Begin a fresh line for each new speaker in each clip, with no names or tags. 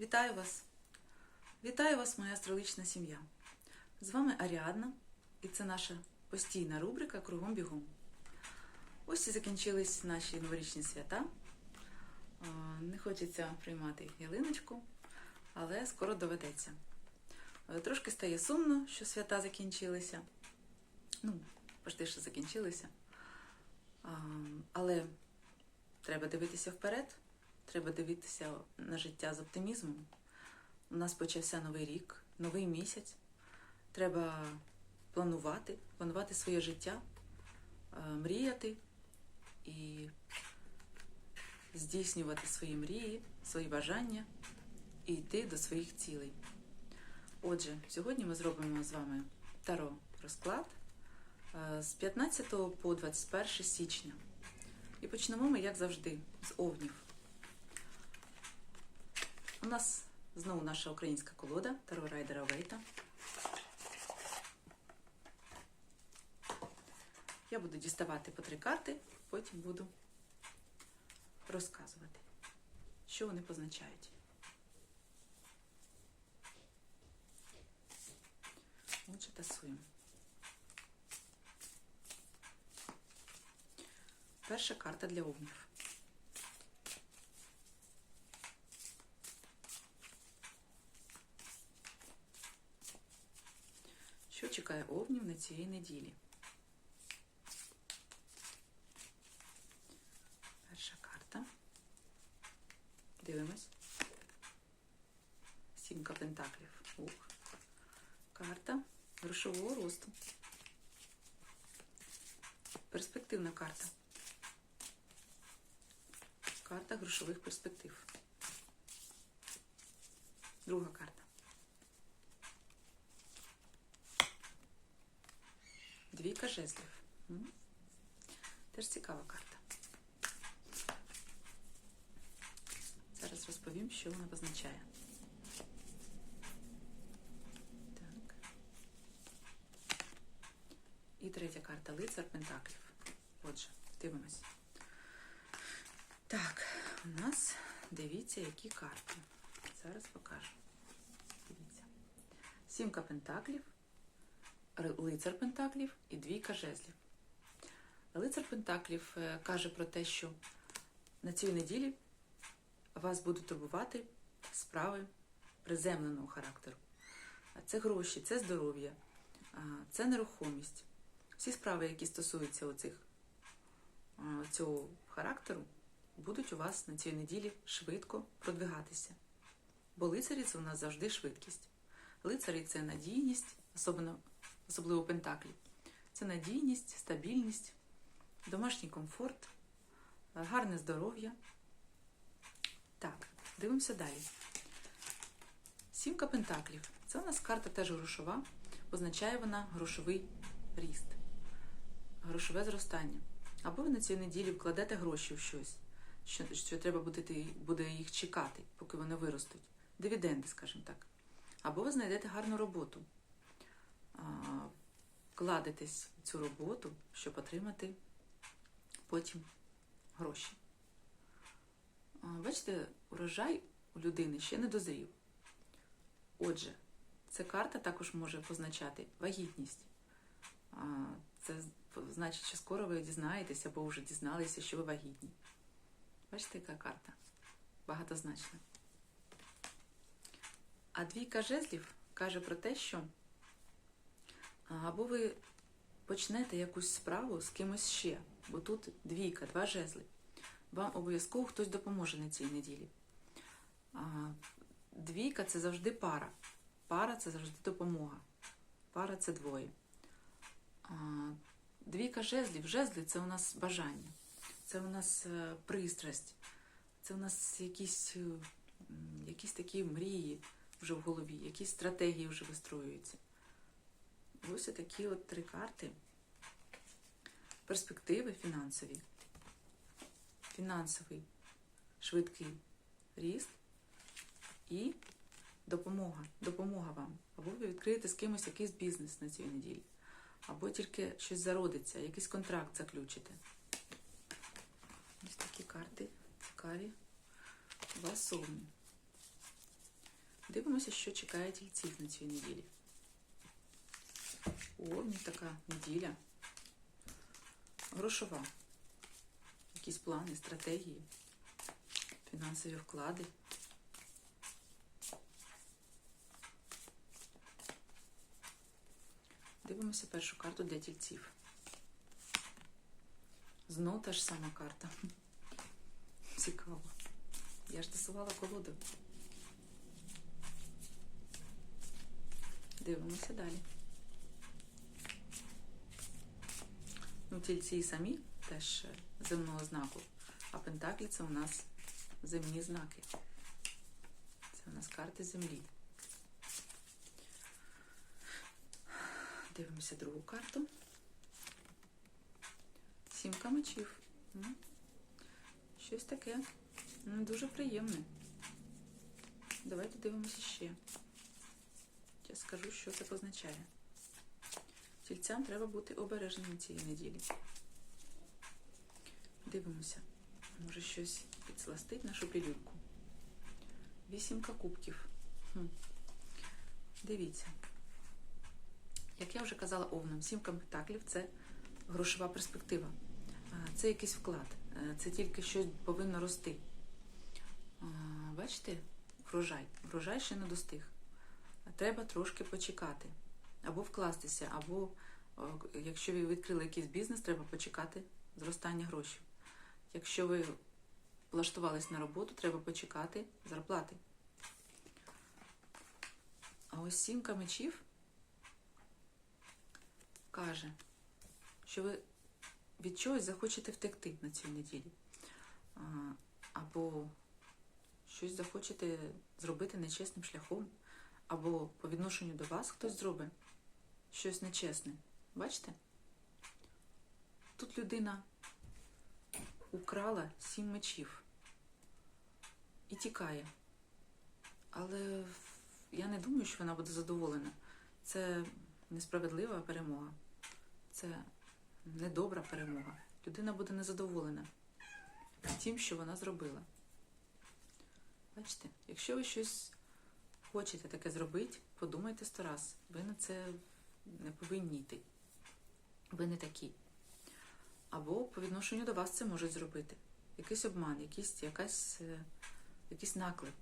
Вітаю вас! Вітаю вас, моя астрологічна сім'я. З вами Аріадна, і це наша постійна рубрика Кругом бігом. Ось і закінчились наші новорічні свята. Не хочеться приймати ялиночку, але скоро доведеться. Трошки стає сумно, що свята закінчилися. Ну, почти що закінчилися. Але треба дивитися вперед, треба дивитися на життя з оптимізмом. У нас почався новий рік, новий місяць. Треба планувати, планувати своє життя, е, мріяти і здійснювати свої мрії, свої бажання і йти до своїх цілей. Отже, сьогодні ми зробимо з вами таро розклад е, з 15 по 21 січня. І почнемо ми, як завжди, з овнів. У нас знову наша українська колода Таро Райдера Вейта. Я буду діставати по три карти, потім буду розказувати, що вони позначають. Отже, тасуємо. Перша карта для овнів. Що чекає овнів на цієї неділі? Перша карта. Дивимось. Сімка пентаклів. Ух. Карта грошового росту. Перспективна карта. Карта грошових перспектив. Друга карта. Двійка жезлів. Теж цікава карта. Зараз розповім, що вона позначає. Так. І третя карта лицар Пентаклів. Отже, дивимось. Так, у нас дивіться, які карти. Зараз покажу. Дивіться. Сімка пентаклів, лицар пентаклів і двійка жезлів. Лицар пентаклів е, каже про те, що на цій неділі вас будуть турбувати справи приземленого характеру. Це гроші, це здоров'я, це нерухомість. Всі справи, які стосуються оцих, цього характеру, будуть у вас на цій неділі швидко продвигатися. Бо лицарі це у нас завжди швидкість. Лицарі це надійність, особливо, особливо пентаклі. Це надійність, стабільність, домашній комфорт, гарне здоров'я. Так, дивимося далі. Сімка пентаклів. Це у нас карта теж грошова. Означає вона грошовий ріст, грошове зростання. Або ви на цій неділі вкладете гроші в щось, що, що треба буде, буде їх чекати, поки вони виростуть. Дивіденди, скажімо так. Або ви знайдете гарну роботу, вкладетесь в цю роботу, щоб отримати потім гроші. Бачите, урожай у людини ще не дозрів. Отже, ця карта також може позначати вагітність. Це значить, що скоро ви дізнаєтеся або вже дізналися, що ви вагітні. Бачите, яка карта? Багатозначна. А двійка жезлів каже про те, що або ви почнете якусь справу з кимось ще, бо тут двійка, два жезли. Вам обов'язково хтось допоможе на цій неділі. Двійка це завжди пара. Пара це завжди допомога. Пара це двоє. Двійка жезлів. Жезли це у нас бажання, це у нас е, пристрасть, це у нас якісь, е, якісь такі мрії вже в голові, якісь стратегії вже вистроюються. Ось такі от три карти. Перспективи фінансові. Фінансовий швидкий ріст і допомога. Допомога вам. Або ви відкриєте з кимось якийсь бізнес на цій неділі. Або тільки щось зародиться, якийсь контракт заключите. Ось такі карти цікаві. Вас сумні. Дивимося, що чекає тільців на цій неділі. О, така неділя. Грошова. Якісь плани, стратегії, фінансові вклади. Дивимося першу карту для тільців. Знов та ж сама карта. Цікаво. Я ж тасувала колоду. Дивимося далі. Ну, тільці самі теж е, земного знаку, а пентаклі це у нас земні знаки. Це у нас карти землі. Дивимося другу карту. Сімка мечів. Щось таке. м, Дуже приємне. Давайте дивимося ще. Я скажу, що це позначає. Тільцям треба бути обережними цієї неділі. Дивимося. Може щось підсластить нашу пілюльку. Вісімка кубків. Хм. Дивіться. Як я вже казала овнам, сімка пентаклів це грошова перспектива. Це якийсь вклад. Це тільки щось повинно рости. Бачите, врожай. Врожай ще не достиг. Треба трошки почекати. Або вкластися, або якщо ви відкрили якийсь бізнес, треба почекати зростання грошей. Якщо ви влаштувались на роботу, треба почекати зарплати. А ось сімка мечів каже, що ви від чогось захочете втекти на цій неділі. Або щось захочете зробити нечесним шляхом, або по відношенню до вас хтось зробить щось нечесне. Бачите? Тут людина украла сім мечів і тікає. Але я не думаю, що вона буде задоволена. Це несправедлива перемога. Це недобра перемога. Людина буде незадоволена тим, що вона зробила. Бачите, якщо ви щось хочете таке зробити, подумайте сто раз. Ви на це повинні йти. Ви не такі. Або по відношенню до вас це можуть зробити. Якийсь обман, якийсь, якась, е, якийсь наклеп.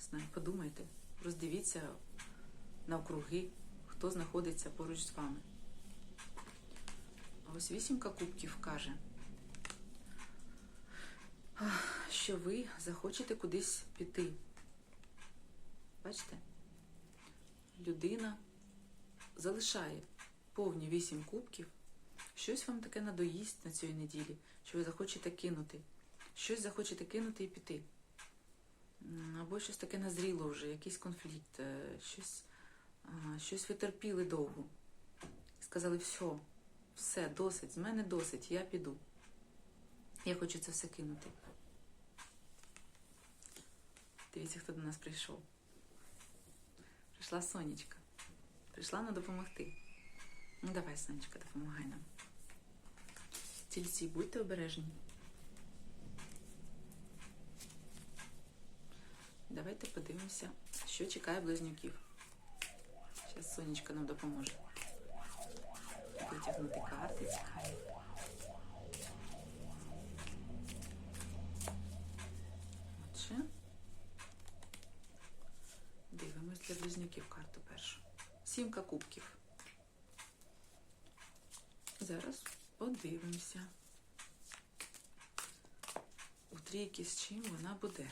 Знаю, подумайте, роздивіться навкруги, хто знаходиться поруч з вами. А ось вісімка кубків каже, що ви захочете кудись піти. Бачите? Людина залишає повні вісім кубків, щось вам таке надоїсть на цій неділі, що ви захочете кинути. Щось захочете кинути і піти. Або щось таке назріло вже, якийсь конфлікт, е, щось, щось ви довго. Сказали, все, все, досить, з мене досить, я піду. Я хочу це все кинути. Дивіться, хто до нас прийшов. Прийшла Сонечка. Прийшла нам допомогти. Ну давай, Сонечка, допомагай нам. Тільці, будьте обережні. Давайте подивимося, що чекає близнюків. Зараз Сонечка нам допоможе. Витягнути карти цікаві. Отже. Дивимось для близнюків карту першу. Сімка кубків. Зараз подивимося. У трійки з чим вона буде.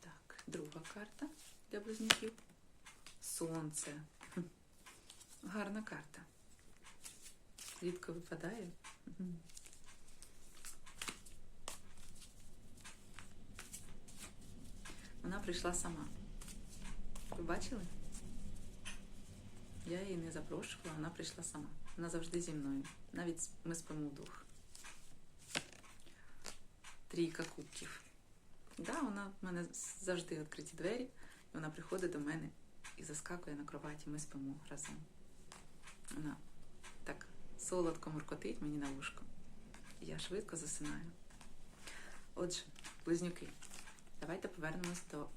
Так, друга карта для близнюків. Сонце. Гарна карта. Рідко випадає. Вона прийшла сама. Ви бачили? Я її не запрошувала, вона прийшла сама. Вона завжди зі мною. Навіть ми спимо вдвох. Трійка кубків. Да, вона в мене завжди відкриті двері, і вона приходить до мене і заскакує на кроваті, ми спимо разом. Вона так солодко муркотить мені на вушко. Я швидко засинаю. Отже, близнюки. Давайте повернемось до